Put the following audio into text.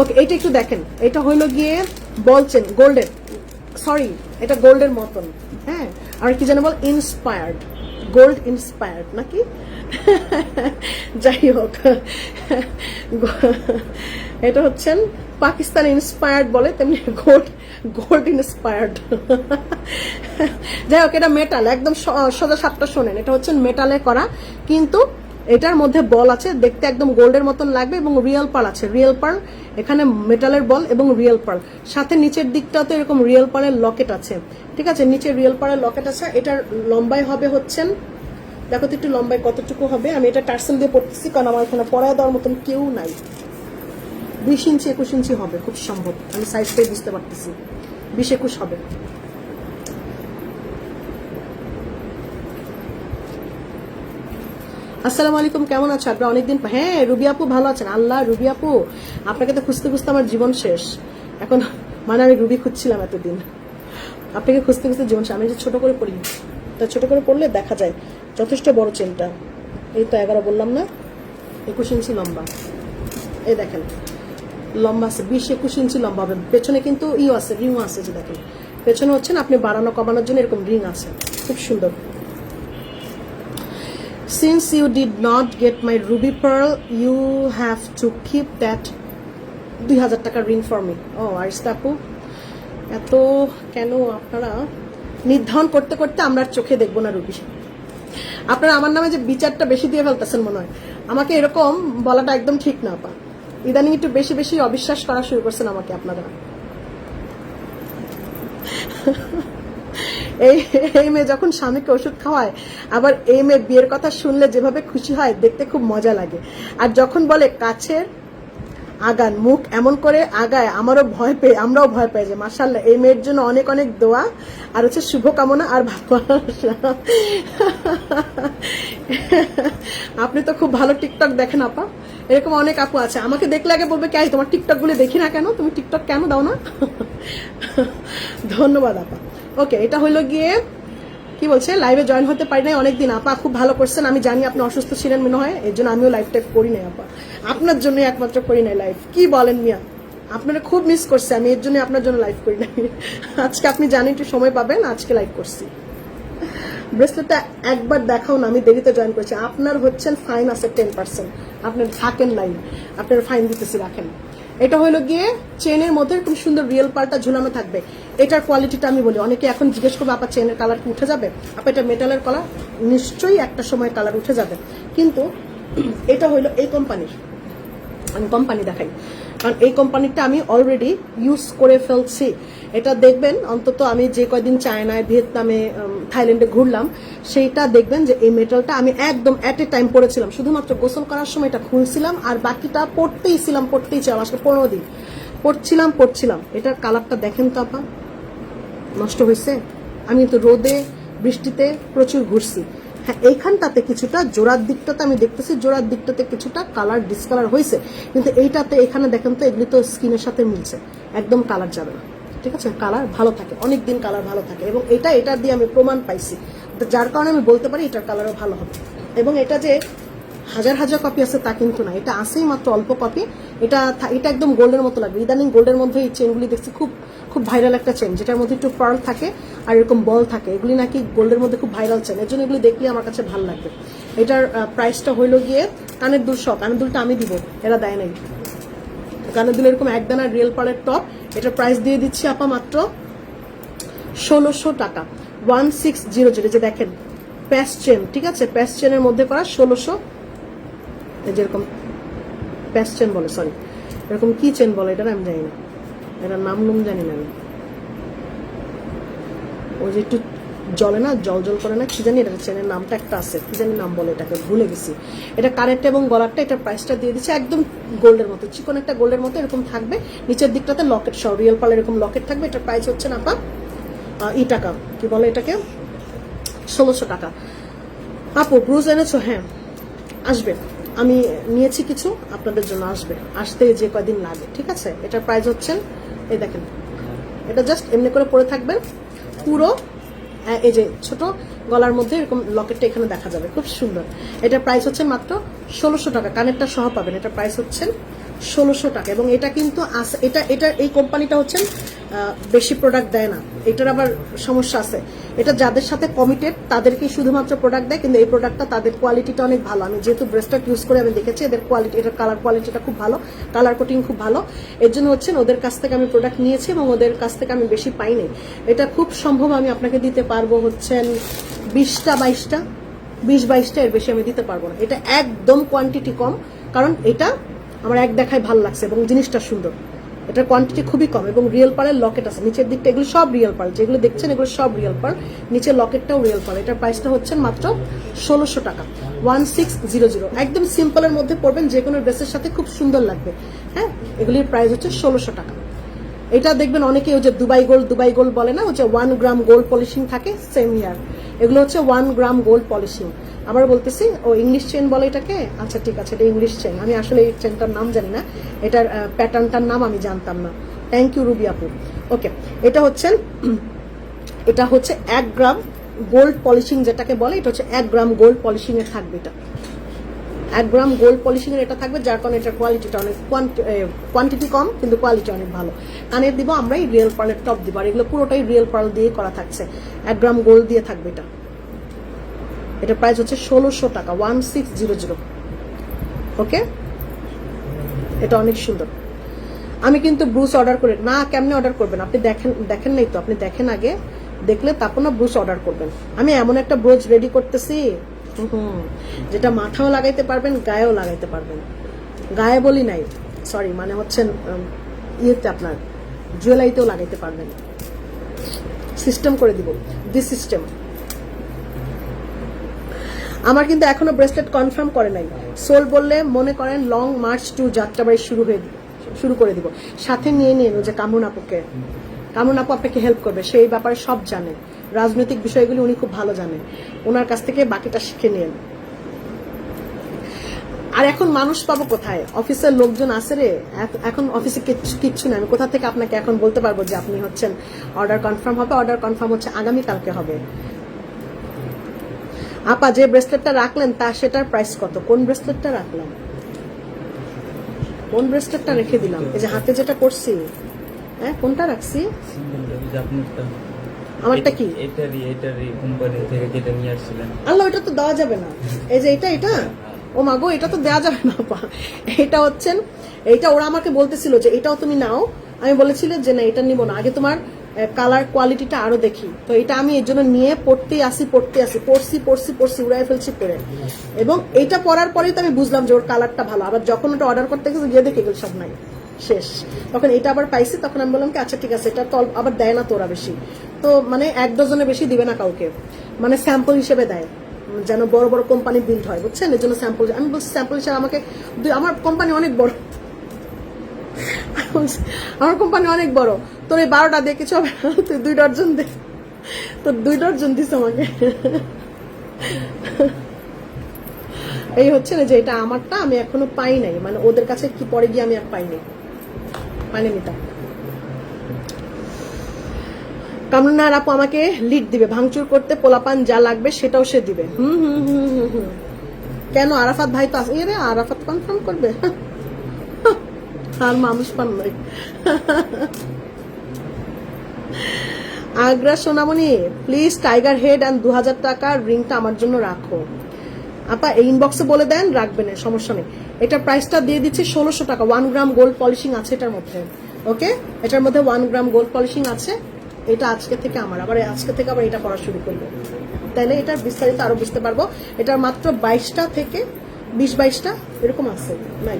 ওকে এইটা একটু দেখেন। এটা হইল গিয়ে বলছেন গোল্ডের সরি এটা গোল্ডের মতন। হ্যাঁ আর কি যেন বল ইন্সপায়ার্ড গোল্ড ইন্সপায়ার্ড নাকি? যাই হোক। এটা হচ্ছেন পাকিস্তান ইন্সপায়ার্ড বলে, তেমনি গোল্ড গোল্ড ইন্সপায়ার্ড যাই হোক, এটা মেটাল একদম সোজা সাতটা শোনেন। এটা হচ্ছে মেটালে করা, কিন্তু এটার মধ্যে বল আছে, দেখতে একদম গোল্ডের মতন লাগবে এবং রিয়েল পার আছে। রিয়েল পার এখানে মেটালের বল এবং রিয়েল পার সাথে নিচের দিকটাতে এরকম রিয়েল পারের লকেট আছে। ঠিক আছে? নিচে রিয়েল পারের লকেট আছে। এটার লম্বাই হবে হচ্ছেন, দেখো তো একটু লম্বাই কতটুকু হবে। আমি এটা টার্সেল দিয়ে পড়তেছি কারণ আমার এখানে পড়ায় দেওয়ার মতন কেউ নাই। বিশ ইঞ্চি, একুশ ইঞ্চি হবে, খুব সম্ভব। আমি সাইজটাই বুঝতে পারতেছি। বিশ, একুশ হবে। আসসালামু আলাইকুম, কেমন আছো? আপনারা অনেকদিন হ্যাঁ রুবি আপু ভালো আছেন। আল্লাহ, রুবি আপু, আপনাকে তো খুঁজতে খুঁজতে আমার জীবন শেষ। এখন মানে আমি রুবি খুঁজছিলাম এতদিন। আপনাকে খুঁজতে খুঁজতে জীবন শেষ। আমি যে ছোট করে পড়ি, তা ছোট করে পড়লে দেখা যায় যথেষ্ট বড় চেনটা। এই তো এগারো বললাম না, একুশ ইঞ্চি লম্বা। এই দেখেন, লম্বা আছে, বিশ একুশ ইঞ্চি লম্বা হবে। পেছনে কিন্তু ইও আছে রিং আছে যে দেখেন। পেছনে হচ্ছেন আপনি বাড়ানো কমানোর জন্য এরকম রিং আছে। খুব সুন্দর। Since you did not get my ruby pearl, you have to keep that দুই হাজার টাকার রিং ফর মি ও আরিস্তা আপু, এত কেন আপনারা নির্ধারণ করতে করতে আমরা আর চোখে দেখব না রুবি? আপনারা আমার নামে যে বিচারটা বেশি দিয়ে ফেলতেছেন মনে হয়। আমাকে এরকম বলাটা একদম ঠিক না, আপা। ইদানিং একটু বেশি বেশি অবিশ্বাস করা শুরু করছেন আমাকে আপনারা। এই এই মেয়ে যখন স্বামীকে ওষুধ খাওয়ায়, আবার এই মেয়ে বিয়ের কথা শুনলে যেভাবে খুশি হয়, দেখতে খুব মজা লাগে। আর যখন বলে, কাছের আগান, মুখ এমন করে আগায়, আমারও ভয় পেয়ে, আমরাও ভয় পাই যে মাসাল্লাহ এই মেয়ের জন্য অনেক অনেক দোয়া, আর হচ্ছে শুভকামনা আর আপনি তো খুব ভালো টিকটক দেখেন, আপা। এরকম অনেক আপু আছে। আমাকে দেখলে আগে বলবে কে তোমার টিকটকগুলো দেখি না কেন? তুমি টিকটক কেন দাও না? ধন্যবাদ, আপা। ওকে এটা হইল গিয়ে, কি বলছে লাইভে জয়েন হতে পারি নাই, অনেকদিন আপা খুব ভালো করছেন, আমি জানি আপনি অসুস্থ ছিলেন মনে হয়, এর জন্য আমিও লাইভ টাইপ করি নাই আপা। আপনার জন্য একমাত্র করি নাই লাইভ কি বলেন মিয়া? আপনারা খুব মিস করছে, আমি এর জন্য আপনার জন্য লাইভ করি নাই। আজকে আপনি জানেন একটু সময় পাবেন, আজকে লাইভ করছি। ব্রেসলেটটা একবার দেখাও না, আমি দেরিতে জয়েন করেছি। আপনার হচ্ছেন ফাইন আছে টেন পার্সেন্ট আপনার থাকেন লাইন আপনার ফাইন দিতেছি, রাখেন। এটা হলো গিয়ে চেনের মধ্যে খুব সুন্দর রিয়েল পার্টটা ঝুলানো থাকবে। এটার কোয়ালিটিটা আমি বলি, অনেকে এখন জিজ্ঞেস করব আপনার চেনের কালার কি উঠে যাবে? আপা, এটা মেটালের কলা নিশ্চয়ই একটা সময় কালার উঠে যাবে। কিন্তু এটা হলো এই কোম্পানির আমি কোম্পানি দেখাই। কারণ এই কোম্পানিটা আমি অলরেডি ইউজ করে ফেলছি। এটা দেখবেন, অন্তত আমি যে কয়দিন চায়নায়, ভিয়েতনামে থাইল্যান্ডে ঘুরলাম, সেইটা দেখবেন যে এই মেটালটা আমি একদম অ্যাট এ টাইম পরেছিলাম শুধুমাত্র গোসল করার সময় এটা খুলছিলাম আর বাকিটা পড়তেই ছিলাম পড়তেই ছিলাম, আজকে পনেরো দিন। পড়ছিলাম পড়ছিলাম। এটার কালারটা দেখেন তো আপা। নষ্ট হয়েছে। আমি কিন্তু রোদে, বৃষ্টিতে প্রচুর ঘুরছি। হ্যাঁ এইখানটাতে কিছুটা জোড়ার দিকটাতে আমি দেখতেছি, জোড়ার দিকটাতে কিছুটা কালার ডিসকালার হয়েছে, কিন্তু এইটাতে এখানে দেখেন তো এগুলি তো স্কিনের সাথে মিলছে, একদম কালার যাবে না, ঠিক আছে? কালার ভালো থাকে অনেক দিন কালার ভালো থাকে, এবং এটা এটা দিয়ে আমি প্রমাণ পাইছি, যার কারণে আমি বলতে পারি এটার কালারও ভালো হবে, এবং এটা যে হাজার হাজার কপি আছে, তা কিন্তু না। এটা আসেই মাত্র অল্প কপি এটা এটা একদম গোল্ডের মতো লাগবে। ইদানিং গোল্ডের মধ্যে এই চেনগুলি দেখছি খুব খুব ভাইরাল একটা চেন যেটার মধ্যে একটু পার্ল থাকে আর এরকম বল থাকে। এগুলি নাকি গোল্ডের মধ্যে খুব ভাইরাল চেন এর জন্য এগুলি দেখলে আমার কাছে ভালো লাগবে। এটার প্রাইসটা হইল গিয়ে কানের দুল সব কানের দুলটা আমি দিব, এরা দেয় নাই। কানের দুল এরকম এক দানা রিয়েল পাড়ের টপ এটার প্রাইস দিয়ে দিচ্ছি আপা মাত্র ষোলোশো টাকা। ওয়ান সিক্স জিরো জিরো যে দেখেন প্যাস চেন ঠিক আছে? প্যাস চেনের মধ্যে করা ষোলোশো যেরকম প্যাস চেন বলে সরি এরকম কি চেন বলে এটা আমি জানি না। এটার নাম নুম জানি না আমি। ওই যে একটু জলে না জল জল করে না, কি জানি এটা চেনের নামটা একটা আছে, কি জানি নাম বলে এটাকে, ভুলে গেছি। এটা কারেন্ট এবং গলারটা এটা প্রাইসটা দিয়ে দিচ্ছে একদম গোল্ডের মতো চিকন একটা গোল্ডের মতো এরকম থাকবে। নিচের দিকটাতে লকেট সহ রিয়েল পাল এরকম লকেট থাকবে, এটার প্রাইস হচ্ছে না আপা ই টাকা, কি বলে এটাকে? ষোলোশো টাকা। আপু ব্রুজ এনেছো? হ্যাঁ আসবে। আমি নিয়েছি কিছু, আপনাদের জন্য আসবে। আসতে যে কয়দিন লাগে, ঠিক আছে? এটার প্রাইস হচ্ছেন এই দেখেন। এটা জাস্ট এমনি করে পরে থাকবেন পুরো এই যে ছোট গলার মধ্যে এরকম লকেটটা এখানে দেখা যাবে, খুব সুন্দর। এটার প্রাইস হচ্ছে মাত্র ষোলোশো টাকা। কানেরটা সহ পাবেন। এটার প্রাইস হচ্ছেন ষোলোশো টাকা। এবং এটা কিন্তু এটা এটা এই কোম্পানিটা হচ্ছেন বেশি প্রোডাক্ট দেয় না। এটার আবার সমস্যা আছে। এটা যাদের সাথে কমিটেড তাদেরকেই শুধুমাত্র প্রোডাক্ট দেয়, কিন্তু এই প্রোডাক্টটা তাদের কোয়ালিটিটা অনেক ভালো। আমি যেহেতু ব্রেস্টটা ইউজ করে আমি দেখেছি, এদের কোয়ালিটি এটার কালার কোয়ালিটিটা খুব ভালো কালার কোটিং খুব ভালো। এর জন্য হচ্ছেন ওদের কাছ থেকে আমি প্রোডাক্ট নিয়েছি এবং ওদের কাছ থেকে আমি বেশি পাইনি। এটা খুব সম্ভব আমি আপনাকে দিতে পারব হচ্ছেন বিশটা বাইশটা, বিশ বাইশটা এর বেশি আমি দিতে পারব না। এটা একদম কোয়ান্টিটি কম, কারণ এটা আমার এক দেখায় ভালো লাগছে এবং জিনিসটা সুন্দর। এটার কোয়ান্টিটি খুবই কম এবং রিয়েল পার্লের লকেট আছে। নিচের দিকটা এগুলো সব রিয়েল পার্ল যেগুলো দেখছেন এগুলো সব রিয়েল পার্ল নিচের লকেটটাও রিয়েল পার্ল এটার প্রাইসটা হচ্ছে মাত্র ষোলোশো টাকা। ওয়ান সিক্স জিরো জিরো একদম সিম্পলের মধ্যে পড়বেন, যে কোনো ড্রেসের সাথে খুব সুন্দর লাগবে। হ্যাঁ? এগুলির প্রাইস হচ্ছে ষোলোশো টাকা। এটা দেখবেন অনেকে ওই যে দুবাই গোল্ড দুবাই গোল্ড বলে না? ওই যে ওয়ান গ্রাম গোল্ড পলিশিং থাকে সেম ইয়ার এগুলো হচ্ছে ওয়ান গ্রাম গোল্ড পলিশিং আবার বলতেছি, ও ইংলিশ চেন বলে এটাকে? আচ্ছা ঠিক আছে, এটা ইংলিশ চেন আমি আসলে এই চেনটার নাম জানি না। এটার প্যাটার্নটার নাম আমি জানতাম না। থ্যাংক ইউ রুবি আপু। ওকে এটা হচ্ছে এটা হচ্ছে এক গ্রাম গোল্ড পলিশিং যেটাকে বলে, এটা হচ্ছে এক গ্রাম গোল্ড পলিশিং এর থাকবে এটা। এক গ্রাম গোল্ড পলিশিং এর এটা থাকবে, যার কারণে এটার কোয়ালিটিটা অনেক কোয়ান্টিটি কম, কিন্তু কোয়ালিটি অনেক ভালো। কানের দিব আমরা এই রিয়েল পার্লের টপ দিব, আর এগুলো পুরোটাই রিয়েল পার্ল দিয়ে করা থাকছে। এক গ্রাম গোল্ড দিয়ে থাকবে এটা। এটা প্রাইস হচ্ছে ষোলোশো টাকা one six zero zero okay এটা অনেক সুন্দর। আমি কিন্তু ব্রুস অর্ডার করে, না, কেমনে অর্ডার করবেন? আপনি দেখেন দেখেন নাই তো, আপনি দেখেন আগে, দেখলে তারপর না ব্রুস অর্ডার করবেন। আমি এমন একটা ব্রোজ রেডি করতেছি যেটা মাথাও লাগাইতে পারবেন, গায়েও লাগাইতে পারবেন। গায়ে বলি নাই সরি মানে হচ্ছেন ইয়েতে আপনার জুয়েলারিতেও লাগাইতে পারবেন। সিস্টেম করে দিব দিস সিস্টেম আমার কিন্তু এখনও ব্রেসলেট কনফার্ম করে নাই। সোল বললে মনে করেন লং মার্চ টু যাত্রাবাড়ি শুরু হয়ে শুরু করে দিব। সাথে নিয়ে নিয়ে যে কামরুন আপুকে। কামরুন আপু আপনাকে হেল্প করবে, সেই ব্যাপারে সব জানে। রাজনৈতিক বিষয়গুলি উনি খুব ভালো জানেন ওনার কাছ থেকে বাকিটা শিখে নিন আর এখন মানুষ পাবো কোথায়? অফিসের লোকজন আছে রে। এখ- এখন অফিসে কিচ্ছু না আমি কোথা থেকে আপনাকে এখন বলতে পারব যে আপনি হচ্ছেন অর্ডার কনফার্ম হবে? অর্ডার কনফার্ম হচ্ছে আগামীকালকে হবে। আপা যে ব্রেসলেটটা রাখলেন তা সেটার প্রাইস কত? কোন ব্রেসলেটটা রাখলাম? কোন ব্রেসলেটটা রেখে দিলাম? এই যে হাতে যেটা করছি হ্যাঁ কোনটা রাখছি? আমারটা কি? এটারই এটারই কোম্পানি থেকে যেটা নিয়ে আসছিলেন আল্লাহ, এটা তো দেওয়া যাবে না। এই যে এটা এটা? ও মাগো এটা তো দেওয়া যাবে না পা এটা হচ্ছেন এটা ওরা আমাকে বলতেছিল যে এটাও তুমি নাও। আমি বলেছিলে যে না, এটা নিব না। আগে তোমার কালার কোয়ালিটিটা আরও দেখি। তো এটা আমি এর জন্য নিয়ে পড়তে আসি পড়তে আসি, পড়ছি পড়ছি পড়ছি, উড়াই ফেলছি পরে এবং এটা পরার পরেই তো আমি বুঝলাম যে ওর কালারটা ভালো। আবার যখন ওটা অর্ডার করতে গেছে, গিয়ে দেখে গেল সব নাই। শেষ। তখন এটা আবার পাইছি, তখন আমি বললাম কি আচ্ছা ঠিক আছে, এটা তো আবার দেয় না তোরা বেশি। তো মানে এক ডজনে বেশি দিবে না কাউকে। মানে স্যাম্পল হিসেবে দেয়। যেন বড় বড় কোম্পানি বিল্ড হয়, বুঝছেন? এর জন্য স্যাম্পল আমি বলছি স্যাম্পল হিসেবে আমাকে আমার কোম্পানি অনেক বড়। আমার কোম্পানি অনেক বড়। তোর এই বারোটা দিয়ে কিছু হবে তুই দুই ডর্জন দে তো দুই ডর্জন দিস আমাকে এই হচ্ছে না যে এটা আমারটা আমি এখনও পাই নাই মানে ওদের কাছে কি পরে গিয়ে আমি আর পাইনি পাইনি মিতা কামরুনার আপু আমাকে লিড দিবে ভাঙচুর করতে পোলাপান যা লাগবে সেটাও সে দিবে হুম হুম হুম হুম কেন আরাফাত ভাই তো আছে রে আরাফাত কনফার্ম করবে আর মানুষ পান নাই আগ্রা সোনামণি প্লিজ টাইগার হেড অ্যান্ড দু হাজার টাকার রিংটা আমার জন্য রাখো। আপা, এই ইনবক্সে বলে দেন, রাখবেন সমস্যা নেই। এটার প্রাইসটা দিয়ে দিচ্ছি ষোলোশো টাকা ওয়ান গ্রাম গোল্ড পলিশিং আছে এটার মধ্যে। ওকে এটার মধ্যে ওয়ান গ্রাম গোল্ড পলিশিং আছে। এটা আজকে থেকে আমার, আবার আজকে থেকে আবার এটা পড়া শুরু করব। তাহলে এটার বিস্তারিত আরও বুঝতে পারব। এটার মাত্র বাইশটা থেকে বিশ বাইশটা এরকম আছে। নাই